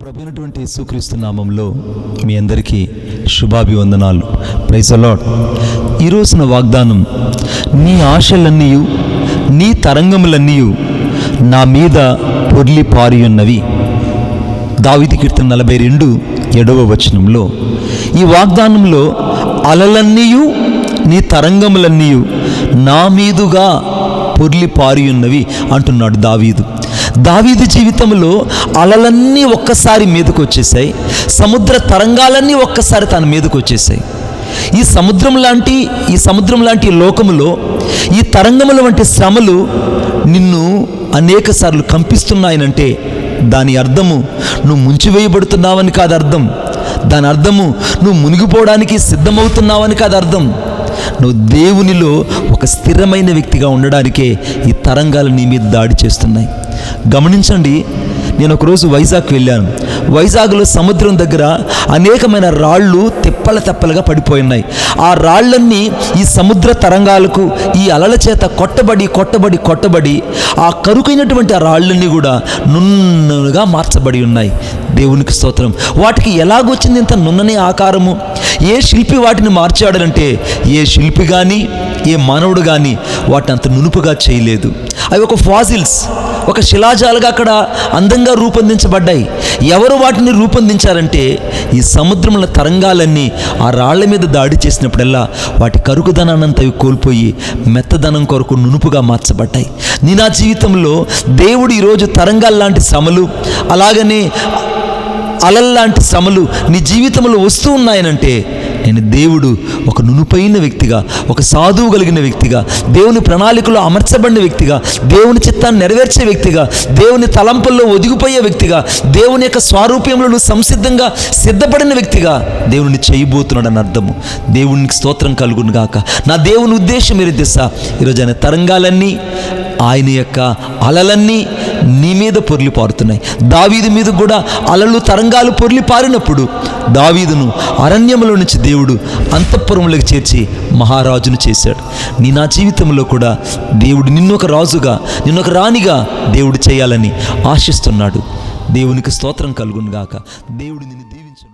ప్రభునటువంటి యేసుక్రీస్తు నామంలో మీ అందరికీ శుభాభివందనాలు. ప్రైజలాడ్ ఈ రోజున వాగ్దానం నీ ఆశలన్నీ నీ తరంగములన్నీ నా మీద పొర్లి పారి ఉన్నవి దావిది కీర్తన నలభై రెండు ఏడవ వచనంలో ఈ వాగ్దానంలో అలలన్నీయు నీ తరంగములన్నీ నా మీదుగా పొర్లి పారి ఉన్నవి అంటున్నాడు దావీదు. దావీదు జీవితంలో అలలన్నీ ఒక్కసారి మీదకు వచ్చేసాయి సముద్ర తరంగాలన్నీ ఒక్కసారి తన మీదకు వచ్చేసాయి ఈ సముద్రం లాంటి ఈ సముద్రం లాంటి లోకములో ఈ తరంగముల వంటి శ్రమలు నిన్ను అనేక సార్లు కంపిస్తున్నాయనంటే దాని అర్థము నువ్వు ముంచివేయబడుతున్నావని కాదు అర్థం. దాని అర్థము నువ్వు మునిగిపోవడానికి సిద్ధమవుతున్నావని కాదు అర్థం. నువ్వు దేవునిలో ఒక స్థిరమైన వ్యక్తిగా ఉండడానికే ఈ తరంగాలు నీ మీద దాడి చేస్తున్నాయి. గమనించండి నేను ఒకరోజు వైజాగ్ వెళ్ళాను. వైజాగ్లో సముద్రం దగ్గర అనేకమైన రాళ్ళు తెప్పల తెప్పలుగా పడిపోయినాయి. ఆ రాళ్ళన్నీ ఈ సముద్ర తరంగాలకు ఈ అలల చేత కొట్టబడి కొట్టబడి కొట్టబడి ఆ కరుకైనటువంటి ఆ రాళ్ళన్నీ కూడా నున్నగా మార్చబడి ఉన్నాయి. దేవునికి స్తోత్రం. వాటికి ఎలాగొచ్చింది ఇంత నున్ననే ఆకారము? ఏ శిల్పి వాటిని మార్చాడనంటే ఏ శిల్పి కానీ ఏ మానవుడు కానీ వాటిని అంత నునుపుగా చేయలేదు. అవి ఒక ఫాజిల్స్. ఒక శిలాజాలుగా అక్కడ అందంగా రూపొందించబడ్డాయి. ఎవరు వాటిని రూపొందించారంటే ఈ సముద్రంలో తరంగాలన్నీ ఆ రాళ్ళ మీద దాడి చేసినప్పుడల్లా వాటి కరుకుదనాన్నంతవి కోల్పోయి మెత్తదనం కొరకు నునుపుగా మార్చబడ్డాయి. నీ నా జీవితంలో దేవుడు ఈరోజు తరంగాల లాంటి అలాగనే అలల్లాంటి శ్రమలు నీ జీవితంలో వస్తూ ఉన్నాయనంటే నేను దేవుడు ఒక నునుపైన వ్యక్తిగా ఒక సాధువు కలిగిన వ్యక్తిగా దేవుని ప్రణాళికలో అమర్చబడిన వ్యక్తిగా దేవుని చిత్తాన్ని నెరవేర్చే వ్యక్తిగా దేవుని తలంపుల్లో ఒదిగిపోయే వ్యక్తిగా దేవుని యొక్క స్వారూప్యంలో నువ్వు సంసిద్ధంగా సిద్ధపడిన వ్యక్తిగా దేవుని చేయబోతున్నాడని అర్థము. దేవునికి స్తోత్రం కలుగును గాక. నా దేవుని ఉద్దేశం మీరు తెలుసా? ఈరోజు ఆయన తరంగాలన్నీ ఆయన యొక్క అలలన్నీ నీ మీద పొర్లి పారుతున్నాయి. దావీదు మీద కూడా అలలు తరంగాలు పొర్లి పారినప్పుడు దావీదును అరణ్యములో నుంచి దేవుడు అంతఃపురంలోకి చేర్చి మహారాజును చేశాడు. నీ నా జీవితంలో కూడా దేవుడు నిన్నొక రాజుగా నిన్నొక రాణిగా దేవుడు చేయాలని ఆశిస్తున్నాడు. దేవునికి స్తోత్రం కలుగును గాక దేవుడు నిన్ను దీవించు